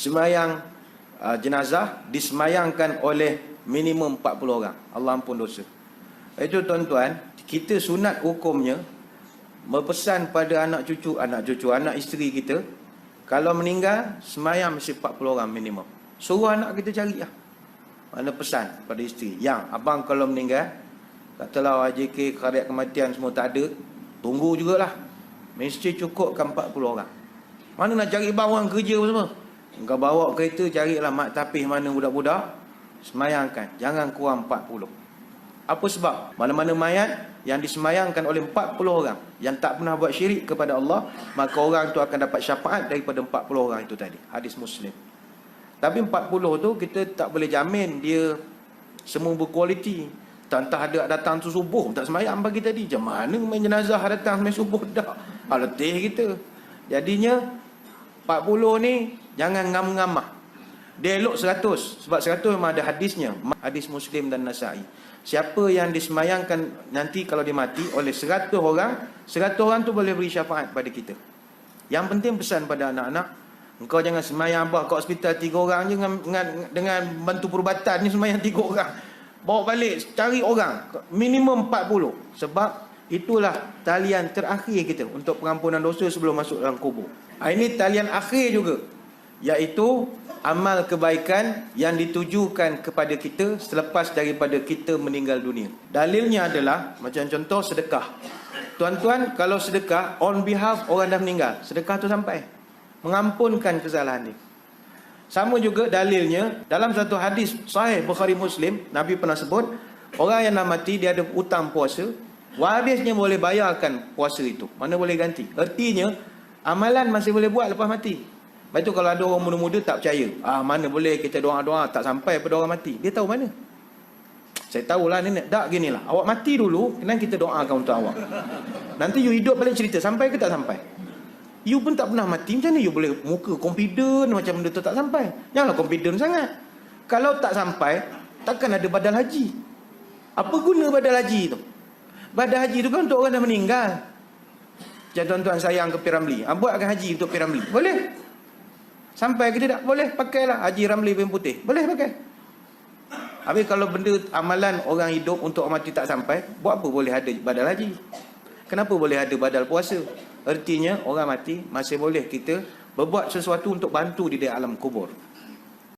Semayang uh, jenazah disemayangkan oleh minimum 40 orang. Allah ampun dosa. Itu tuan-tuan, kita sunat hukumnya berpesan pada anak cucu, anak cucu, anak isteri kita kalau meninggal semayang mesti 40 orang minimum. Suruh anak kita cari lah. Mana pesan pada isteri. Yang abang kalau meninggal katalah AJK karya kematian semua tak ada, tunggu jugalah. Mesti cukupkan 40 orang. Mana nak cari bawang kerja semua? Engkau bawa kereta carilah mak tapis mana budak-budak semayangkan jangan kurang 40. Apa sebab? Mana-mana mayat yang disemayangkan oleh 40 orang yang tak pernah buat syirik kepada Allah, maka orang tu akan dapat syafaat daripada 40 orang itu tadi. Hadis Muslim. Tapi 40 tu kita tak boleh jamin dia semua berkualiti. Tantah ada datang tu subuh tak semayang bagi tadi. Macam mana main jenazah datang semai subuh dah. Aletih kita. Jadinya 40 ni Jangan ngam-ngamah. Dia elok 100. Sebab 100 memang ada hadisnya. Hadis Muslim dan Nasai. Siapa yang disemayangkan nanti kalau dia mati oleh 100 orang, 100 orang tu boleh beri syafaat pada kita. Yang penting pesan pada anak-anak, engkau jangan semayang abah kat hospital 3 orang je dengan, dengan, dengan bantu perubatan ni semayang 3 orang. Bawa balik, cari orang. Minimum 40. Sebab itulah talian terakhir kita untuk pengampunan dosa sebelum masuk dalam kubur. Ini talian akhir juga iaitu amal kebaikan yang ditujukan kepada kita selepas daripada kita meninggal dunia. Dalilnya adalah macam contoh sedekah. Tuan-tuan, kalau sedekah on behalf orang dah meninggal, sedekah tu sampai mengampunkan kesalahan dia. Sama juga dalilnya dalam satu hadis sahih Bukhari Muslim, Nabi pernah sebut orang yang nak mati dia ada hutang puasa, habisnya boleh bayarkan puasa itu. Mana boleh ganti? Artinya amalan masih boleh buat lepas mati. Lepas tu kalau ada orang muda-muda tak percaya. Ah mana boleh kita doa-doa tak sampai pada orang mati. Dia tahu mana? Saya tahulah nenek. Tak ginilah. Awak mati dulu, kemudian kita doakan untuk awak. Nanti you hidup balik cerita sampai ke tak sampai? You pun tak pernah mati. Macam mana you boleh muka confident macam benda tu tak sampai? Janganlah confident sangat. Kalau tak sampai, takkan ada badal haji. Apa guna badal haji tu? Badal haji tu kan untuk orang dah meninggal. Macam tuan-tuan sayang ke Piramli. Ah, buatkan haji untuk Piramli. Boleh? Sampai ke tidak? Boleh pakailah Haji Ramli bin Putih. Boleh pakai. Habis kalau benda amalan orang hidup untuk mati tak sampai, buat apa boleh ada badal haji? Kenapa boleh ada badal puasa? Artinya orang mati masih boleh kita berbuat sesuatu untuk bantu di dalam kubur.